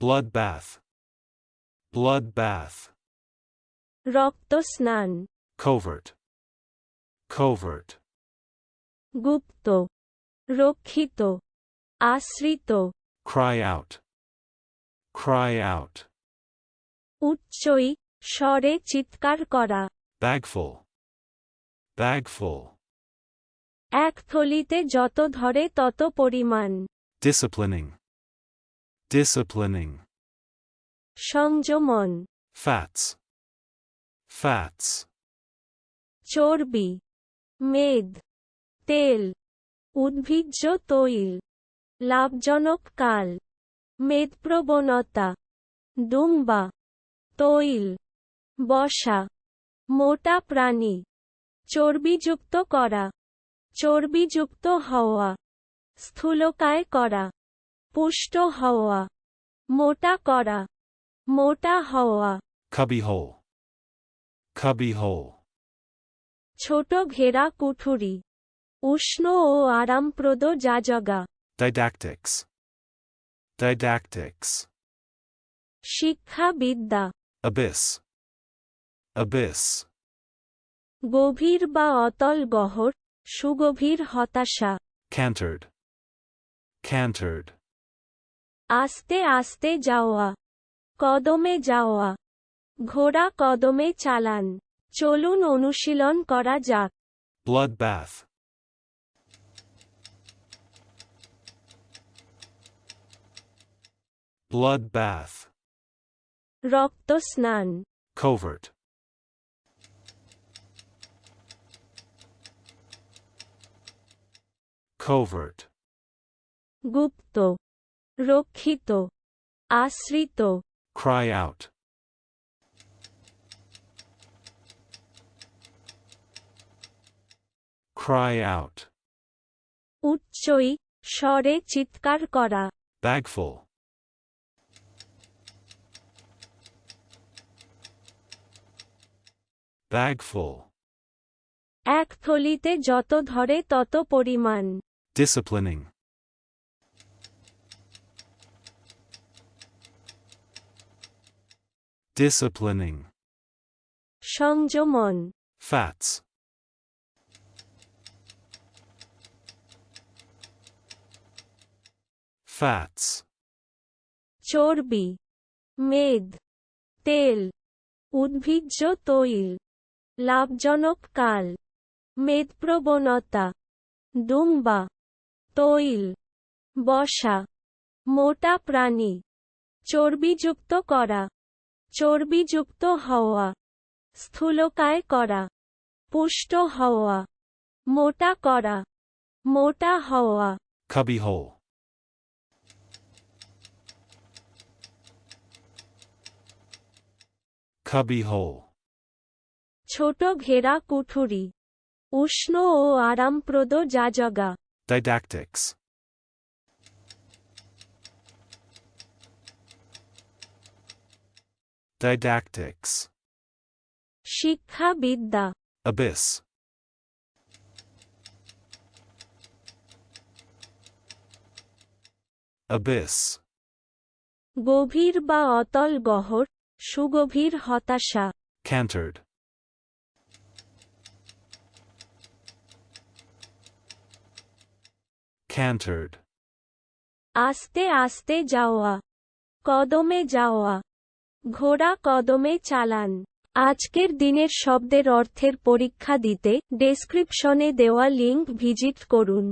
Bloodbath. Bloodbath. স্নান Covert. Covert. গুপ্ত রক্ষিত আশ্রিত Cry out. Cry out. উচ্চই স্বরে চিৎকার করা Bagful. Bagful. এক থলিতে যত ধরে তত পরিমাণ Disciplining. Disciplining. সংযমন। Fats. Fats. চর্বি। মেদ। তেল। উদ্ভিজ্জ তৈল। লাভজনক কাল। মেদপ্রবণতা দুম্বা। তৈল। বসা। মোটা প্রাণী। চর্বিযুক্ত করা। চর্বিযুক্ত হওয়া। স্থূলকায় করা। পুষ্ট হওয়া। মোটা করা। মোটা হওয়া। খাবি হো খাবি হো ছোট ঘেরা কুঠুরি। উষ্ণ ও আরামপ্রদ যা জগা ডাইডাকটিক্স ডাইডাক্টিক্স শিক্ষা বিদ্যা অবিস অবিস গভীর বা অতল গহর সুগভীর হতাশা। ক্যান্টার্ড ক্যান্টার্ড আস্তে আস্তে যাওয়া কদমে যাওয়া ঘোড়া কদমে চালান চলুন অনুশীলন করা যাক Bloodbath. Bloodbath. রক্ত স্নান Covert. Covert. গুপ্ত রক্ষিত আশ্রিত Cry out. Cry out. উচ্চই স্বরে চিৎকার করা Bagful. Bagful. এক থলিতে যত ধরে তত পরিমাণ Disciplining. Disciplining. সংযমন। Fats. Fats. চর্বি। মেদ। তেল। উদ্ভিজ্জ তৈল। লাভজনক কাল। মেদপ্রবণতা দুম্বা। তৈল। বসা। মোটা প্রাণী। চর্বিযুক্ত করা। চর্বিযুক্ত হওয়া স্থূলকায় করা পুষ্ট হওয়া মোটা করা মোটা হওয়া Cubbyhole. Cubbyhole. ছোট ঘেরা কুঠুরি উষ্ণ ও আরামপ্রদ যাজগা Didactics. Didactics. শিক্ষা বিদ্যা Abyss. Abyss. গভীর বা অতল গহর সুগভীর হতাশা Cantered. Cantered. আস্তে আস্তে যাওয়া কদমে যাওয়া ঘোড়া কদমে চালান। আজকের দিনের শব্দের অর্থের পরীক্ষা দিতে ডেসক্রিপশনে দেওয়া লিঙ্ক ভিজিট করুন।